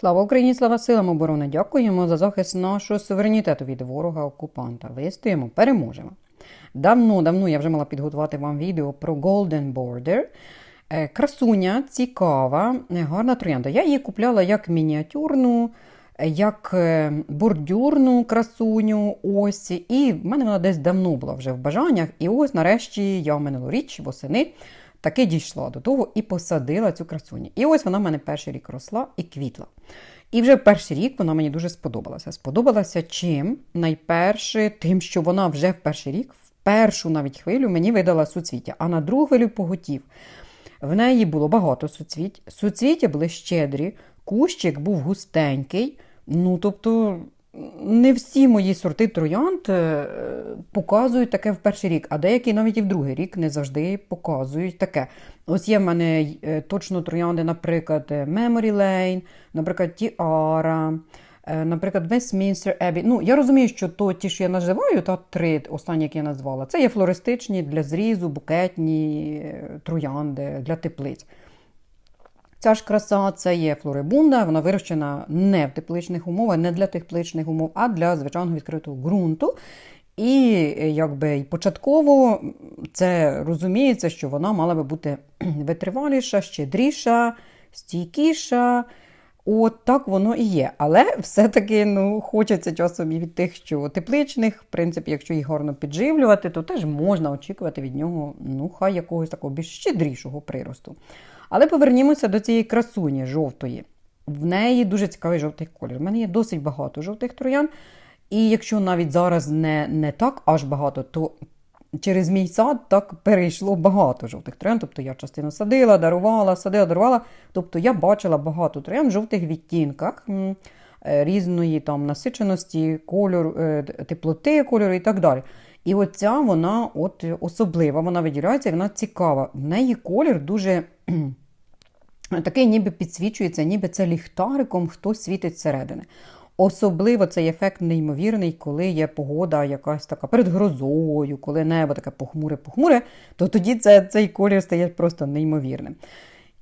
Слава Україні, слава силам оборони! Дякуємо за захист нашого суверенітету від ворога-окупанта. Вистоїмо, переможемо. Давно-давно я вже мала підготувати вам відео про Golden Border. Е, Красуня цікава, е, гарна троянда. Я її купляла як мініатюрну, е, як бордюрну красуню. Ось. І в мене вона десь давно була вже в бажаннях. І ось нарешті я минулоріч восени таки дійшла до того і посадила цю красуню. І ось вона в мене перший рік росла і квітла. І вже перший рік вона мені дуже сподобалася. Сподобалася чим? Найперше, тим, що вона вже в перший рік, в першу навіть хвилю мені видала суцвіття, а на другу хвилю поготів. В неї було багато суцвіть. Суцвіття були щедрі, кущик був густенький. Ну, тобто, не всі мої сорти троянд е, показують таке в перший рік, а деякі навіть і в другий рік не завжди показують таке. Ось є в мене е, точно троянди, наприклад, е, Memory Lane, наприклад, е, наприклад, Westminster Abbey. Ну, я розумію, що то ті, що я називаю, та три останні, які я назвала, це є флористичні для зрізу, букетні троянди для теплиць. Ця ж краса це є флорибунда, вона вирощена не в тепличних умовах, не для тепличних умов, а для звичайного відкритого ґрунту. І е, якби початково це розуміється, що вона мала би бути витриваліша, щедріша, стійкіша. От так воно і є. Але все-таки ну, хочеться часом і від тих, що тепличних, в принципі, якщо їх гарно підживлювати, то теж можна очікувати від нього ну, хай якогось такого більш щедрішого приросту. Але повернімося до цієї красуні жовтої. В неї дуже цікавий жовтий колір. У мене є досить багато жовтих троян. І якщо навіть зараз не, не так аж багато, то через мій сад так перейшло багато жовтих троян. Тобто я частину садила, дарувала, садила, дарувала. Тобто я бачила багато троян в жовтих відтінках е, різної там насиченості, кольору, е, теплоти кольору і так далі. І оця вона от особлива, вона виділяється, вона цікава. В неї колір дуже такий, ніби підсвічується, ніби це ліхтариком хтось світить зсередини. Особливо цей ефект неймовірний, коли є погода якась така перед грозою, коли небо таке похмуре-похмуре, то тоді це, цей колір стає просто неймовірним.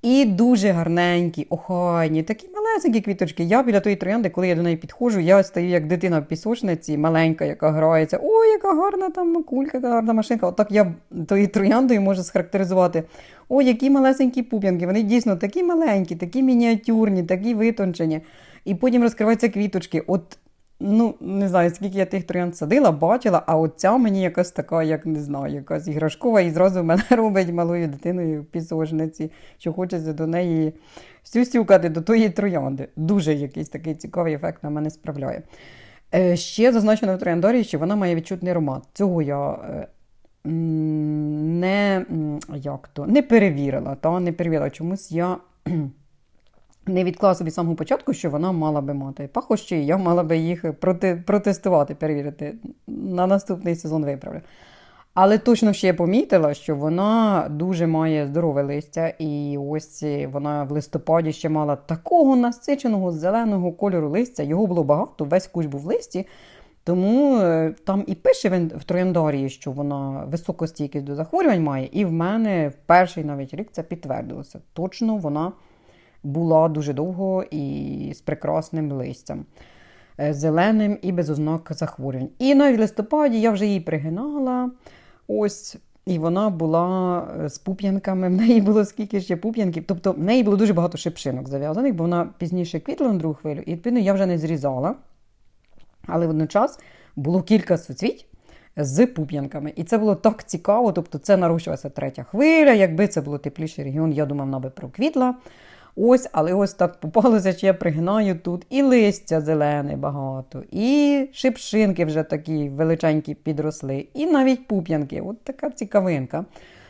І дуже гарненькі, охайні, такі малесенькі квіточки. Я біля тої троянди, коли я до неї підходжу, я стою як дитина в пісочниці, маленька, яка грається. Ой, яка гарна там кулька, яка гарна машинка. Отак я тою трояндою можу схарактеризувати. Ой, які малесенькі пуп'янки. Вони дійсно такі маленькі, такі мініатюрні, такі витончені. І потім розкриваються квіточки. От, ну, не знаю, скільки я тих троянд садила, бачила, а от ця мені якась така, як не знаю, якась іграшкова, і зразу мене робить малою дитиною в пісочниці, що хочеться до неї сюсюкати до тої троянди. Дуже якийсь такий цікавий ефект на мене справляє. Е, ще зазначено в трояндарі, що вона має відчутний аромат. Цього я. е, Не, як то, не перевірила, та не перевірила. Чомусь я не відклала собі самого початку, що вона мала би мати пахощі, я мала би їх проти, протестувати, перевірити. На наступний сезон виправлю. Але точно ще я помітила, що вона дуже має здорове листя, і ось вона в листопаді ще мала такого насиченого зеленого кольору листя. Його було багато, весь кущ був в листі. Тому е, там і пише в трояндарії, що вона високостійкість до захворювань має, і в мене в перший навіть рік це підтвердилося. Точно вона була дуже довго і з прекрасним листям, е, зеленим і без ознак захворювань. І навіть в листопаді я вже її пригинала. Ось. І вона була е, з пуп'янками, в неї було скільки ще пуп'янків. Тобто в неї було дуже багато шипшинок зав'язаних, бо вона пізніше квітла на другу хвилю, і відповідно я вже не зрізала. Але водночас було кілька суцвіть з пуп'янками. І це було так цікаво. Тобто це нарощувалася третя хвиля. Якби це було тепліший регіон, я думаю, вона би проквітла. Ось, але ось так попалося, що я пригинаю тут і листя зелене багато, і шипшинки вже такі величенькі підросли, і навіть пуп'янки. От така цікавинка.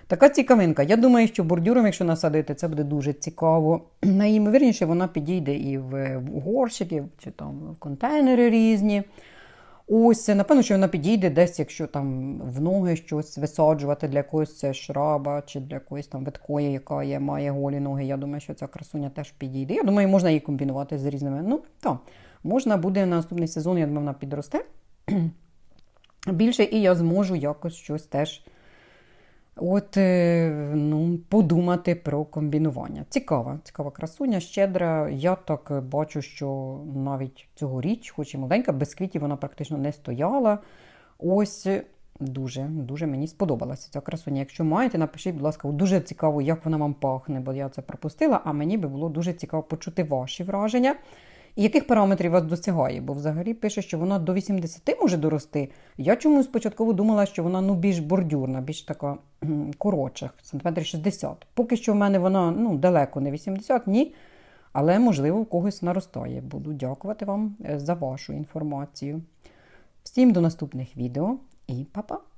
Така цікавинка. Я думаю, що бордюром, якщо насадити, це буде дуже цікаво. Найімовірніше, вона підійде і в горщики, чи там в контейнери різні. Ось, напевно, що вона підійде десь, якщо там в ноги щось висаджувати для якогось шраба чи для якоїсь там виткої, яка є, має голі ноги. Я думаю, що ця красуня теж підійде. Я думаю, можна її комбінувати з різними. Ну, так, можна буде на наступний сезон, я думаю, вона підросте більше, і я зможу якось щось теж От, е, ну, подумати про комбінування. Цікава, цікава красуня, щедра. Я так бачу, що навіть цьогоріч, хоч і молоденька, без квітів вона практично не стояла. Ось дуже, дуже мені сподобалася ця красуня. Якщо маєте, напишіть, будь ласка, дуже цікаво, як вона вам пахне, бо я це пропустила, а мені би було дуже цікаво почути ваші враження. І яких параметрів вас досягає? Бо взагалі пише, що вона до 80 може дорости. Я чомусь спочатку думала, що вона ну, більш бордюрна, більш така кхм, коротша, сантиметрів 60. Поки що в мене вона ну, далеко не 80, ні. Але, можливо, в когось наростає. Буду дякувати вам е, за вашу інформацію. Всім до наступних відео і па-па!